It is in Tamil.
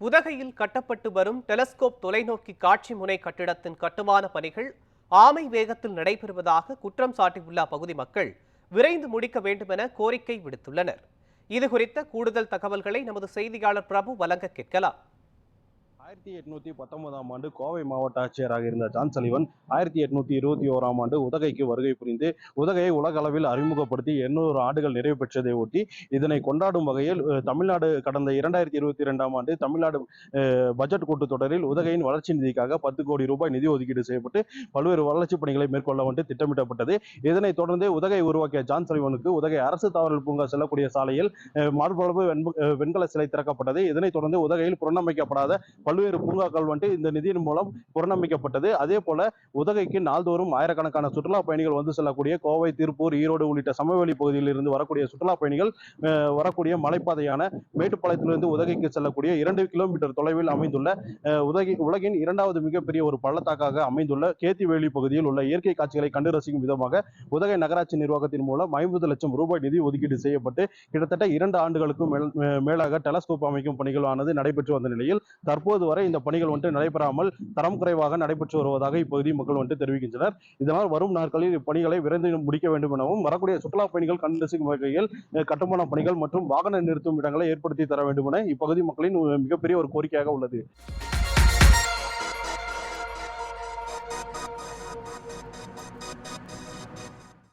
உதகையில் கட்டப்பட்டு வரும் டெலஸ்கோப் தொலைநோக்கி காட்சி முனை கட்டிடத்தின் கட்டுமான பணிகள் ஆமை வேகத்தில் நடைபெறுவதாக குற்றம் சாட்டியுள்ள அப்பகுதி மக்கள் விரைந்து முடிக்க வேண்டுமென கோரிக்கை விடுத்துள்ளனர். இது குறித்த கூடுதல் தகவல்களை நமது செய்தியாளர் பிரபு வழங்க கேட்கலாம். ஆயிரத்தி எட்நூத்தி பத்தொன்பதாம் ஆண்டு கோவை மாவட்ட ஆட்சியராக இருந்த ஜான் சலிவன் ஆயிரத்தி எட்நூத்தி இருபத்தி ஓராம் ஆண்டு உதகைக்கு வருகை புரிந்து உதகையை உலக அளவில் அறிமுகப்படுத்தி எண்ணூறு ஆண்டுகள் நிறைவு பெற்றதை ஒட்டி இதனை கொண்டாடும் வகையில் தமிழ்நாடு கடந்த இரண்டாயிரத்தி இருபத்தி இரண்டாம் ஆண்டு தமிழ்நாடு பட்ஜெட் கூட்டத்தொடரில் உதகையின் வளர்ச்சி நிதிக்காக பத்து கோடி ரூபாய் நிதி ஒதுக்கீடு செய்யப்பட்டு பல்வேறு வளர்ச்சிப் பணிகளை மேற்கொள்ள வந்து திட்டமிடப்பட்டது. இதனைத் தொடர்ந்து உதகை உருவாக்கிய ஜான் சலிவனுக்கு உதகை அரசு தாவரல் பூங்கா செல்லக்கூடிய சாலையில் மார்பளவு வெண்கல சிலை திறக்கப்பட்டது. இதனைத் தொடர்ந்து உதகையில் புறணமைக்கப்படாத பல்வேறு பல்வேறு பூங்காக்கள் வந்துட்டு இந்த நிதியின் மூலம் புறநம்பிக்கப்பட்டது. அதே போல உதகைக்கு நாள்தோறும் ஆயிரக்கணக்கான சுற்றுலா பயணிகள் வந்து செல்லக்கூடிய கோவை திருப்பூர் ஈரோடு உள்ளிட்ட சமவெளி பகுதியில் இருந்து வரக்கூடிய சுற்றுலா பயணிகள் வரக்கூடிய மலைப்பாதையான மேட்டுப்பாளையத்திலிருந்து உதகைக்கு செல்லக்கூடிய இரண்டு கிலோமீட்டர் தொலைவில் அமைந்துள்ள அஹ், உதகை உலகின் இரண்டாவது மிகப்பெரிய ஒரு பள்ளத்தாக்காக அமைந்துள்ள கேத்திவேலி பகுதியில் உள்ள இயற்கை காட்சிகளை கண்டு ரசிக்கும் விதமாக உதகை நகராட்சி நிர்வாகத்தின் மூலம் ஐம்பது லட்சம் ரூபாய் நிதி ஒதுக்கீடு செய்யப்பட்டு கிட்டத்தட்ட இரண்டு ஆண்டுகளுக்கும் மேலாக டெலஸ்கோப் அமைக்கும் பணிகளானது நடைபெற்று வந்த நிலையில் தற்போது வரை இந்த பணிகள் வந்துட்டு நடைபெறாமல் தரம் குறைவாக நடைபெற்று வருவதாக இப்பகுதி மக்கள் வந்துட்டு தெரிவிக்கின்றனர். இதனால் வரும் நாட்களில் இப்பணிகளை விரைந்து முடிக்க வேண்டும் எனவும் வரக்கூடிய சுற்றுலா பயணிகள் கண் ரசிக்கும் வகையில் கட்டுமான பணிகள் மற்றும் வாகன நிறுத்தும் இடங்களை ஏற்படுத்தி தர வேண்டும் என இப்பகுதி மக்களின் மிகப்பெரிய ஒரு கோரிக்கையாக உள்ளது.